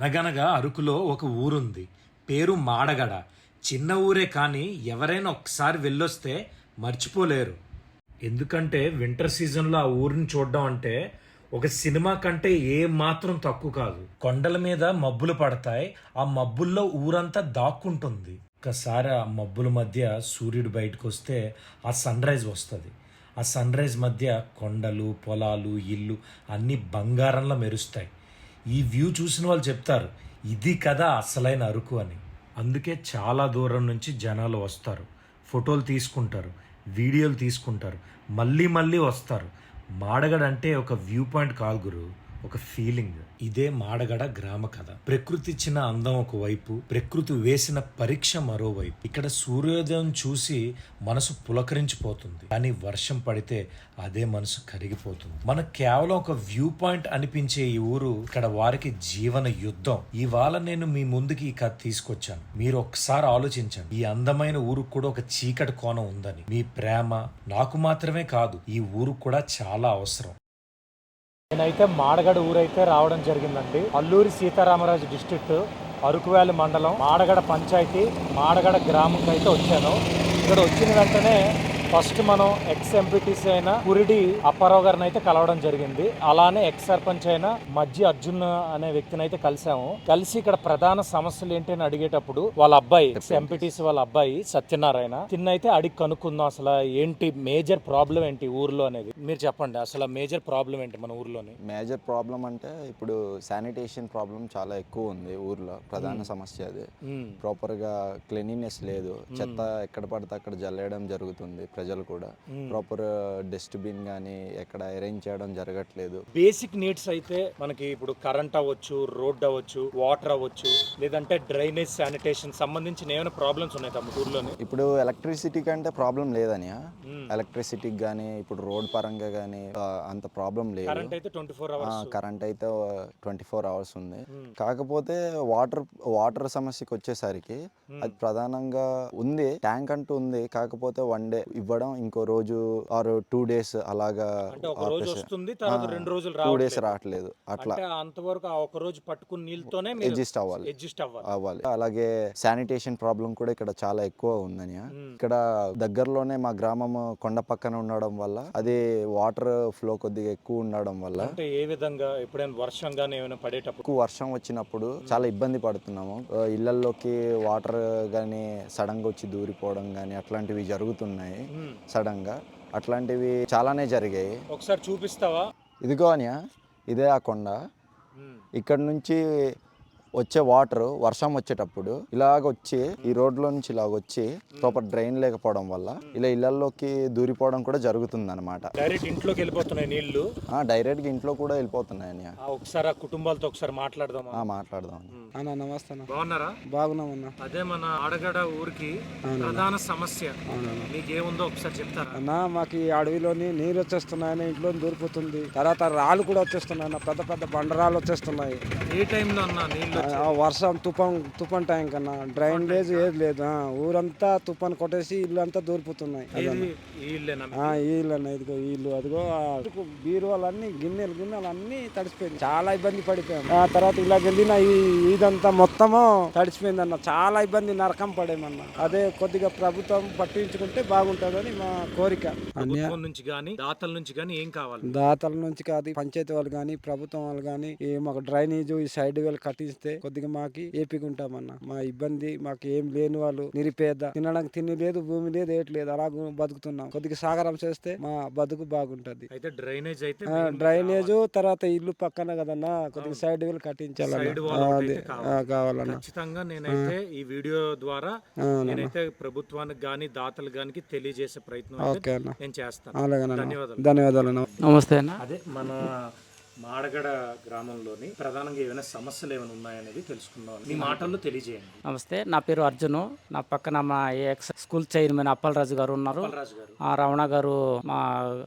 అనగనగా అరకులో ఒక ఊరుంది. పేరు మాడగడ. చిన్న ఊరే కానీ ఎవరైనా ఒకసారి వెళ్ళొస్తే మర్చిపోలేరు. ఎందుకంటే వింటర్ సీజన్లో ఆ ఊరిని చూడడం అంటే ఒక సినిమా కంటే ఏ మాత్రం తక్కువ కాదు. కొండల మీద మబ్బులు పడతాయి. ఆ మబ్బుల్లో ఊరంతా దాక్కుంటుంది. ఒకసారి ఆ మబ్బుల మధ్య సూర్యుడు బయటకు వస్తే ఆ సన్ రైజ్ వస్తుంది. ఆ సన్ రైజ్ మధ్య కొండలు పొలాలు ఇల్లు అన్నీ బంగారంలో మెరుస్తాయి. ఈ వ్యూ చూసిన వాళ్ళు చెప్తారు ఇది కదా అసలైన అరుకు అని. అందుకే చాలా దూరం నుంచి జనాలు వస్తారు ఫోటోలు తీసుకుంటారు వీడియోలు తీసుకుంటారు మళ్ళీ మళ్ళీ వస్తారు. మాడగడ అంటే ఒక వ్యూ పాయింట్ కాదు గురు. ఒక ఫీలింగ్ ఇదే మాడగడ గ్రామ కథ. ప్రకృతి ఇచ్చిన అందం ఒకవైపు ప్రకృతి వేసిన పరీక్ష మరోవైపు. ఇక్కడ సూర్యోదయం చూసి మనసు పులకరించిపోతుంది. కానీ వర్షం పడితే అదే మనసు కరిగిపోతుంది. మనకు కేవలం ఒక వ్యూ పాయింట్ అనిపించే ఈ ఊరు ఇక్కడ వారికి జీవన యుద్ధం. ఇవాళ నేను మీ ముందుకి ఈ కథ తీసుకొచ్చాను. మీరు ఒకసారి ఆలోచించండి. ఈ అందమైన ఊరుకు కూడా ఒక చీకటి కోణం ఉందని. మీ ప్రేమ నాకు మాత్రమే కాదు ఈ ఊరు కూడా చాలా అవసరం. నేనైతే మాడగడ ఊరైతే రావడం జరిగిందండి. అల్లూరి సీతారామరాజు డిస్ట్రిక్ట్ అరకువేలి మండలం మాడగడ పంచాయతీ మాడగడ గ్రామంకి అయితే వచ్చాను. ఇక్కడ వచ్చిన వెంటనే ఫస్ట్ మనం ఎక్స్ ఎంపీటీసీ అయిన పురిడి అప్పారావు గారిని అయితే కలవడం జరిగింది. అలానే ఎక్స్ సర్పంచ్ అయిన మజ్జి అర్జున్ అనే వ్యక్తిని అయితే కలిసాము. కలిసి ఇక్కడ ప్రధాన సమస్యలు ఏంటి అని అడిగేటప్పుడు వాళ్ళ అబ్బాయి ఎక్స్ ఎంపీటీసీ వాళ్ళ అబ్బాయి సత్యనారాయణ తిన్నైతే అడిగి కనుక్కుందాం అసలు ఏంటి మేజర్ ప్రాబ్లం ఏంటి ఊర్లో అనేది? మీరు చెప్పండి అసలు మేజర్ ప్రాబ్లం ఏంటి మన ఊర్లోని? మేజర్ ప్రాబ్లం అంటే ఇప్పుడు శానిటేషన్ ప్రాబ్లం చాలా ఎక్కువ ఉంది ఊర్లో ప్రధాన సమస్య అది. మ్మ్. ప్రాపర్గా క్లీనినెస్ లేదు. చెత్త ఎక్కడ పడితే అక్కడ జల్లేయడం జరుగుతుంది. ప్రజలు కూడా. ప్రాపర్ డస్ట్బిన్ కానీ ఎక్కడ అరేంజ్ చేయడం జరగట్లేదు. బేసిక్ నీడ్స్ అయితే మనకి ఇప్పుడు కరెంట్ అవ్వచ్చు రోడ్ అవ్వచ్చు వాటర్ అవ్వచ్చు లేదంటే డ్రైనేజ్ శానిటేషన్ సంబంధించిన ఏమైనా ప్రాబ్లమ్స్ ఉన్నాయి తమ ఊర్లోని? ఇప్పుడు ఎలక్ట్రిసిటీ కంటే ప్రాబ్లం లేదని ఎలక్ట్రిసిటీకి కానీ ఇప్పుడు రోడ్ పరంగా కానీ అంత ప్రాబ్లం లేదు. కరెంట్ అయితే ట్వంటీ ఫోర్ అవర్స్ కరెంట్ అయితే ట్వంటీ ఫోర్ అవర్స్ ఉంది. కాకపోతే వాటర్ వాటర్ సమస్యకి వచ్చేసరికి అది ప్రధానంగా ఉంది ట్యాంక్ అంటూ ఉంది. కాకపోతే వన్ డే ఇవ్వడం ఇంకో రోజు ఆర్ టూ డేస్ అలాగా అంటే ఒక రోజు వస్తుంది తర్వాత రెండు రోజులు టూ డేస్ రావట్లేదు. అట్లా. అంటే అంతవరకు ఆ ఒక రోజు పట్టుకున్న నీళ్ళతోనే అడ్జస్ట్ అవ్వాలి. అడ్జస్ట్ అవ్వాలి. అవ్వాలి. అలాగే శానిటేషన్ ప్రాబ్లం కూడా ఇక్కడ చాలా ఎక్కువ ఉందని. ఇక్కడ దగ్గరలోనే మా గ్రామం కొండ పక్కన ఉండడం వల్ల అది వాటర్ ఫ్లో కొద్దిగా ఎక్కువ ఉండడం వల్ల అంటే ఏ విధంగా ఎప్పుడైనా వర్షం గానీ ఏమైనా పడేటప్పుడు? ఎక్కువ వర్షం వచ్చినప్పుడు చాలా ఇబ్బంది పడుతున్నాము. ఆ, ఇళ్ళల్లోకి వాటర్ కానీ సడన్గా వచ్చి దూరిపోవడం కానీ అట్లాంటివి జరుగుతున్నాయి. మ్మ్. సడన్గా అట్లాంటివి చాలానే జరిగాయి ఒకసారి చూపిస్తావా ఇదిగో అనియా ఇదే ఆ కొండ. ఇక్కడ నుంచి వచ్చే వాటర్ వర్షం వచ్చేటప్పుడు ఇలాగ వచ్చి ఈ రోడ్లో నుంచి ఇలాగ వచ్చి ప్రాపర్ డ్రైన్ లేకపోవడం వల్ల ఇలా ఇళ్ళలోకి దూరిపోవడం కూడా జరుగుతుంది అనమాట డైరెక్ట్ ఇంట్లోకి వెళ్ళిపోతున్నాయి నీళ్ళు. డైరెక్ట్గా ఇంట్లో కూడా వెళ్ళిపోతున్నాయి ఒకసారి ఆ కుటుంబాలతో ఒకసారి మాట్లాడదామా? ఆ, మాట్లాడదాం అన్న నమస్తే అన్న. బాగున్నారా? బాగున్నామన్న అదే మన ఆడగడ ఊరికి ప్రధాన సమస్య. మీకేముందో ఒకసారి చెప్తారా? అన్న మాకు ఈ అడవిలోని నీరు వచ్చేస్తున్నాయని ఇంట్లో దూరిపోతుంది. తర్వాత రాళ్ళు కూడా వచ్చేస్తున్నాయి అన్న పెద్ద పెద్ద బండరాలు వచ్చేస్తున్నాయి. ఏ టైంలో అన్న నీళ్ళు ఆ వర్షం తుఫాన్ తుఫాన్ టైం కన్నా డ్రైన్ లేదు ఏది లేదు. ఆ, ఊరంతా తుఫాన్ కొట్టేసి ఇల్లు అంతా దూరిపోతున్నాయి ఇల్లు అన్న ఇదిగో ఇల్లు అదిగో బీరువాలన్నీ గిన్నెలు గిన్నెలు అన్నీ తడిసిపోయింది చాలా ఇబ్బంది పడిపోయాం. ఆ తర్వాత ఇలా వెళ్ళిన ఈ ఇదంతా మొత్తము తడిసిపోయింది అన్న చాలా ఇబ్బంది నరకం పడేమన్న. అదే కొద్దిగా ప్రభుత్వం పట్టించుకుంటే బాగుంటుందని మా కోరిక. నుంచి గానీ దాతల నుంచి గానీ ఏం కావాలి? దాతల నుంచి కాదు పంచాయతీ వాళ్ళు కానీ ప్రభుత్వం వాళ్ళు కానీ ఈ మాకు డ్రైనేజ్ ఈ సైడ్ వేలు కట్టిస్తే కొద్దిగా మాకి ఏపీగా ఉంటామన్న మా ఇబ్బంది మాకు ఏం లేని వాళ్ళు నిరుపేద. తినడానికి తిండి లేదు భూమి లేదు ఏటి లేదు అలా బతుకుతున్నాం. కొద్దిగా సాగరం చేస్తే మా బతుకు బాగుంటది. అయితే డ్రైనేజ్ అయితే డ్రైనేజ్ తర్వాత ఇల్లు పక్కన కదన్నా కొద్దిగా సైడ్ వేలు కట్టించాలన్న కావాలి. కావాలన్న. ఖచ్చితంగా నేనైతే ఈ వీడియో ద్వారా. నేనైతే ప్రభుత్వానికి గానీ దాతలు గానీ తెలియజేసే ప్రయత్నం నేను చేస్తాను. ధన్యవాదాలు. నమస్తే అన్న. అదే మన మాడగడ గ్రామంలోని ప్రధానంగా ఏమైనా సమస్యలు ఏమైనా ఉన్నాయనేది తెలుసుకుందాం. మీ మాటల్లో తెలియజేయండి. నమస్తే నా పేరు అర్జును. నా పక్కన మా ఎక్స్ స్కూల్ చైర్మన్ అప్పలరాజు గారు ఉన్నారు. ఆ రమణ గారు మా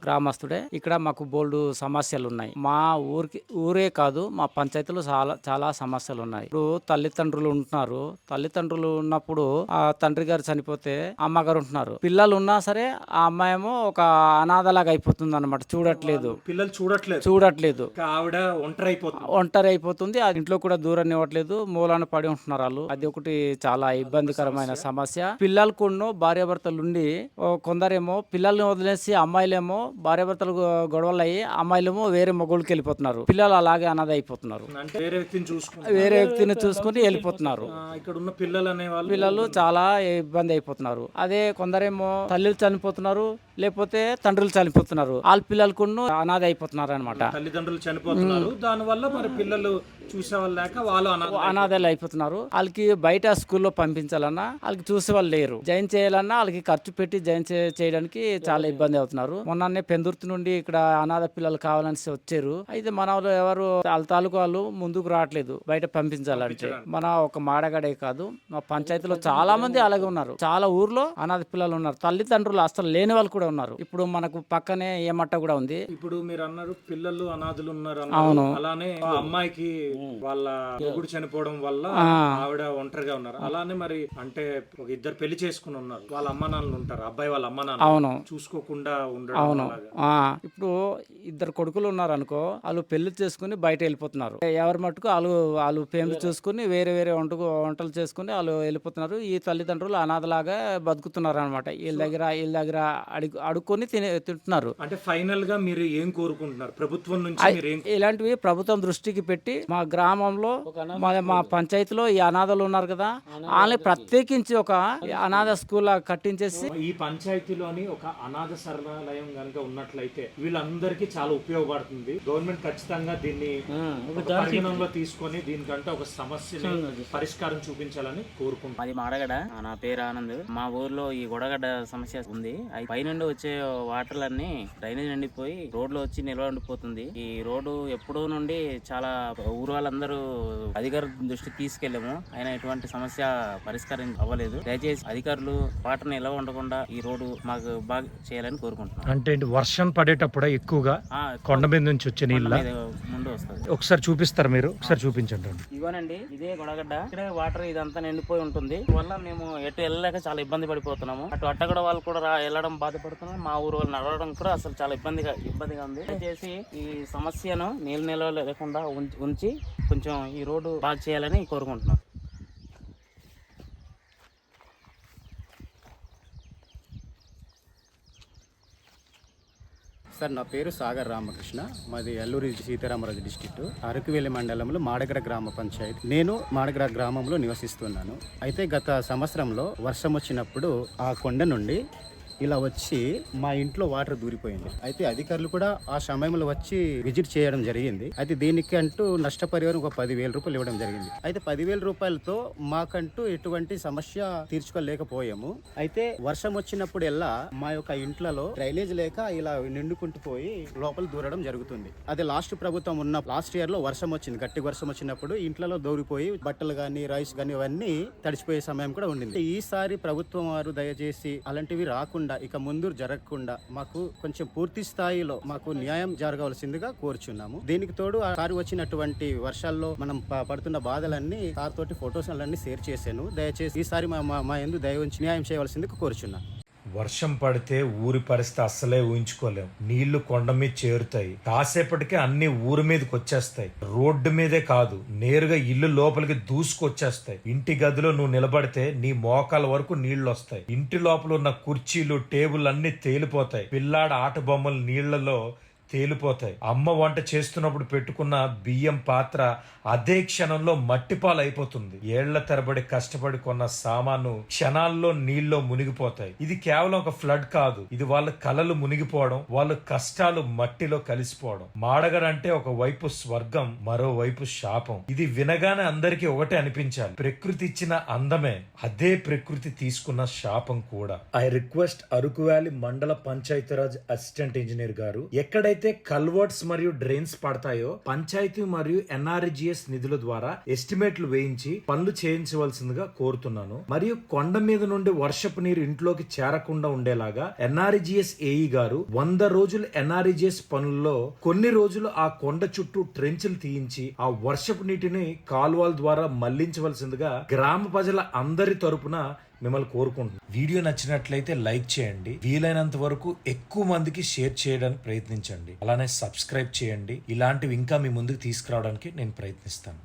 గ్రామస్తుడే. ఇక్కడ మాకు బోల్డు సమస్యలు ఉన్నాయి. మా ఊరికి ఊరే కాదు మా పంచాయతీలో చాలా చాలా సమస్యలు ఉన్నాయి. ఇప్పుడు తల్లిదండ్రులు ఉంటున్నారు. తల్లిదండ్రులు ఉన్నప్పుడు ఆ తండ్రి గారు చనిపోతే అమ్మగారు ఉంటున్నారు. పిల్లలు ఉన్నా సరే ఆ అమ్మాయేమో ఒక అనాథలాగా అయిపోతుంది అనమాట చూడట్లేదు. పిల్లలు చూడట్లేదు. చూడట్లేదు. ఆవిడ ఒంటరి అయిపోతుంది ఒంటరి అయిపోతుంది అది ఇంట్లో కూడా దూరం ఇవ్వట్లేదు మూలాన పడి ఉంటున్నారు వాళ్ళు. అది ఒకటి చాలా ఇబ్బందికరమైన సమస్య. పిల్లలకును భార్యాభర్తలు ఉండి ఓ కొందరేమో పిల్లల్ని వదిలేసి అమ్మాయిలేమో భార్యాభర్తలు గొడవలు అయ్యి అమ్మాయిలేమో వేరే మొగుళ్ళకి వెళ్ళిపోతున్నారు. పిల్లలు అలాగే అనాథ అయిపోతున్నారు అంటే వేరే వ్యక్తిని చూసుకుంటారు వేరే వ్యక్తిని చూసుకుని వెళ్ళిపోతున్నారు. ఇక్కడ ఉన్న పిల్లలు అనే వాళ్ళు పిల్లలు చాలా ఇబ్బంది అయిపోతున్నారు. అదే కొందరేమో తల్లులు చనిపోతున్నారు. లేకపోతే తండ్రులు చనిపోతున్నారు. వాళ్ళ పిల్లలకును అనాథ అయిపోతున్నారు అనమాట తల్లిదండ్రులు చనిపోతున్నారు. దానివల్ల మరి పిల్లలు చూసేవాళ్ళు లేక వాళ్ళు అనాథ అనాథలు అయిపోతున్నారు. వాళ్ళకి బయట స్కూల్లో పంపించాలన్నా వాళ్ళకి చూసే వాళ్ళు లేరు. జాయిన్ చేయాలన్నా వాళ్ళకి ఖర్చు పెట్టి జాయిన్ చేయడానికి చాలా ఇబ్బంది అవుతున్నారు. మొన్ననే పెందుర్తి నుండి ఇక్కడ అనాథ పిల్లలు కావాలని వచ్చారు. అయితే మన వాళ్ళు ఎవరు వాళ్ళ తాలూకు వాళ్ళు ముందుకు రావట్లేదు బయట పంపించాలంటే. మన ఒక మాడగడే కాదు మా పంచాయతీలో చాలా మంది అలాగే ఉన్నారు. చాలా ఊర్లో అనాథ పిల్లలు ఉన్నారు. తల్లిదండ్రులు అసలు లేని వాళ్ళు కూడా ఉన్నారు. ఇప్పుడు మనకు పక్కనే ఏమట్ట కూడా ఉంది. ఇప్పుడు మీరు అన్నారు పిల్లలు అనాథులు ఉన్నారు అవును. అలానే అమ్మాయికి వాళ్ళ మొగుడు చనిపోవడం వల్ల ఆవిడ ఒంటరిగా ఉన్నారు. అలానే మరి అంటే ఒక ఇద్దరు పెళ్ళి చేసుకుని ఉన్నారు. వాళ్ళ అమ్మ నాన్నలు ఉంటారు. అబ్బాయి వాళ్ళ అమ్మ నాన్న అవును. చూసుకోకుండా ఉండడం అవును. ఇప్పుడు ఇద్దరు కొడుకులు ఉన్నారు అనుకో వాళ్ళు పెళ్ళి చేసుకుని బయట వెళ్ళిపోతున్నారు. ఎవరి మటుకు వాళ్ళు వాళ్ళు పేర్లు చూసుకుని వేరే వేరే వంట వంటలు చేసుకుని వాళ్ళు వెళ్ళిపోతున్నారు. ఈ తల్లిదండ్రులు అనాథలాగా బతుకుతున్నారు అనమాట వీళ్ళ దగ్గర వీళ్ళ దగ్గర అడుగు అడుక్కొని తినే తింటున్నారు. అంటే ఫైనల్గా మీరు ఏం కోరుకుంటున్నారు? ప్రభుత్వం నుంచి ఇలాంటివి ప్రభుత్వం దృష్టికి పెట్టి మా గ్రామంలో మా మా పంచాయతీలో ఈ అనాథలు ఉన్నారు కదా. వాళ్ళని ప్రత్యేకించి ఒక అనాథ స్కూల్. కట్టించేసి ఈ పంచాయతీలోని ఒక అనాథ శరణాలయం గనుక ఉన్నట్లయితే వీళ్ళందరికీ చాలా ఉపయోగపడుతుంది. గవర్నమెంట్ ఖచ్చితంగా దీన్ని పరిగణనలో తీసుకొని దీనికంటే ఒక సమస్యని పరిష్కారం చూపించాలని కోరుకుంటున్నాను మాది మాడగడ. నా పేరు ఆనంద్. మా ఊర్లో ఈ గొడగడ్డ సమస్య ఉంది. పైనుండి వచ్చే వాటర్లన్నీ డ్రైనేజ్ నిండిపోయి రోడ్లో వచ్చి నిల్వ ఉండిపోతుంది ఈ రోడ్డు ఎప్పుడో నుండి చాలా ఊరు వాళ్ళందరూ అధికారుల దృష్టికి తీసుకెళ్ళాము. అయినా ఎటువంటి సమస్య పరిష్కారం అవ్వలేదు. దయచేసి అధికారులు వాటర్ నిల్వ ఉండకుండా ఈ రోడ్డు మాకు బాగా చేయాలని కోరుకుంటున్నాం. అంటే వర్షం పడేటప్పుడు ఎక్కువగా కొండ మీద నుంచి వచ్చే నీళ్ళ? మీద వస్తుంది. ఒకసారి చూపిస్తారు మీరు? ఒకసారి చూపించండి ఇగోనండి ఇదే గొడగడ్డ ఇక్కడే వాటర్ ఇదంతా నిండిపోయి ఉంటుంది. వల్ల మేము ఎటు వెళ్ళలేక చాలా ఇబ్బంది పడిపోతున్నాము. అటు అట్టగడ వాళ్ళు కూడా వెళ్ళడం బాధపడుతున్నాం మా ఊరు వాళ్ళు నడవడం కూడా అసలు చాలా ఇబ్బందిగా ఇబ్బందిగా ఉంది. దయచేసి ఈ సమస్యను నీళ్ళు నిల్వ లేకుండా ఉంచి- ఉంచి కొంచెం ఈ రోడ్డు బాగా చేయాలని కోరుకుంటున్నాం. సార్ నా పేరు సాగర్ రామకృష్ణ. మాది అల్లూరి సీతారామరాజు డిస్టిక్ అరకువేలి మండలంలో మాడగడ గ్రామ పంచాయతీ. నేను మాడగడ గ్రామంలో నివసిస్తున్నాను. అయితే గత సంవత్సరంలో వర్షం వచ్చినప్పుడు ఆ కొండ నుండి ఇలా వచ్చి మా ఇంట్లో వాటర్ దూరిపోయింది. అయితే అధికారులు కూడా ఆ సమయంలో వచ్చి విజిట్ చేయడం జరిగింది. అయితే దీనికి అంటూ నష్టపరిహారం ఒక పదివేల రూపాయలు ఇవ్వడం జరిగింది. అయితే పదివేల రూపాయలతో మాకంటూ ఎటువంటి సమస్య తీర్చుకోలేకపోయాము. అయితే వర్షం వచ్చినప్పుడు ఎల్లా మా యొక్క ఇంట్లలో డ్రైనేజ్ లేక ఇలా నిండుకుంటూ పోయి లోపల దూరడం జరుగుతుంది. అది లాస్ట్ ప్రభుత్వం ఉన్న లాస్ట్ ఇయర్లో వర్షం వచ్చింది. గట్టి వర్షం వచ్చినప్పుడు ఇంట్లలో దూరిపోయి బట్టలు కానీ రైస్ కానీ ఇవన్నీ తడిచిపోయే సమయం కూడా ఉండింది. ఈసారి ప్రభుత్వం వారు దయచేసి అలాంటివి రాకుండా ఇక ముందు జరగకుండా మాకు కొంచెం పూర్తి స్థాయిలో మాకు న్యాయం జరగవలసిందిగా కోరుచున్నాము. దీనికి తోడు ఆ సారి వచ్చినటువంటి వర్షాల్లో మనం పడుతున్న బాధలన్నీ సార్ తోటి ఫొటోస్ అన్నీ షేర్ చేశాను. దయచేసి ఈసారి మా మా- మా ఎందు దయ ఉంచి న్యాయం చేయవలసిందిగా కోరుచున్నాను. వర్షం పడితే ఊరి పరిస్థితి అస్సలే ఊహించుకోలేం. నీళ్ళు కొండ మీద చేరుతాయి. కాసేపటికే అన్ని ఊరి మీదకి వచ్చేస్తాయి. రోడ్డు మీదే కాదు నేరుగా ఇల్లు లోపలికి దూసుకొచ్చేస్తాయి. ఇంటి గదిలో నువ్వు నిలబడితే నీ మోకాల వరకు నీళ్ళు వస్తాయి ఇంటి లోపల ఉన్న కుర్చీలు టేబుల్ అన్ని తేలిపోతాయి. పిల్లాడ ఆట బొమ్మలు నీళ్ళలో తేలిపోతాయి. అమ్మ వంట చేస్తున్నప్పుడు పెట్టుకున్న బియ్యం పాత్ర అదే క్షణంలో మట్టిపాలు అయిపోతుంది ఏళ్ళ తరబడి కష్టపడి కొన్న సామాను క్షణాల్లో నీళ్ళలో మునిగిపోతాయి. ఇది కేవలం ఒక ఫ్లడ్ కాదు. ఇది వాళ్ళ కలలు మునిగిపోవడం వాళ్ళ కష్టాలు మట్టిలో కలిసిపోవడం. మాడగడంటే ఒక వైపు స్వర్గం మరోవైపు శాపం. ఇది వినగానే అందరికీ ఒకటే అనిపించాలి. ప్రకృతి ఇచ్చిన అందమే అదే ప్రకృతి తీసుకున్న శాపం కూడా. ఐ రిక్వెస్ట్ అరకు వ్యాలీ మండల పంచాయతీరాజ్ అసిస్టెంట్ ఇంజనీర్ గారు ఎక్కడైతే ఎక్కడైతే కల్వర్ట్స్ మరియు డ్రైన్స్ పడతాయో పంచాయతీ మరియు ఎన్ఆర్జిఎస్ నిధుల ద్వారా ఎస్టిమేట్లు వేయించి పనులు చేయించవలసిందిగా కోరుతున్నాను. మరియు కొండ మీద నుండి వర్షపు నీరు ఇంట్లోకి చేరకుండా ఉండేలాగా ఎన్ఆర్జిఎస్ ఏఈ గారు వంద రోజులు ఎన్ఆర్జిఎస్ పనుల్లో కొన్ని రోజులు ఆ కొండ చుట్టూ ట్రెంచ్లు తీయించి ఆ వర్షపు నీటిని కాలువల ద్వారా మళ్ళించవలసిందిగా గ్రామ ప్రజల అందరి తరపున మిమ్మల్ని కోరుకుంటున్నాను వీడియో నచ్చినట్లయితే లైక్ చేయండి. వీలైనంత వరకు ఎక్కువ మందికి షేర్ చేయడానికి ప్రయత్నించండి. అలానే సబ్స్క్రైబ్ చేయండి. ఇలాంటివి ఇంకా మీ ముందుకు తీసుకురావడానికి నేను ప్రయత్నిస్తాను.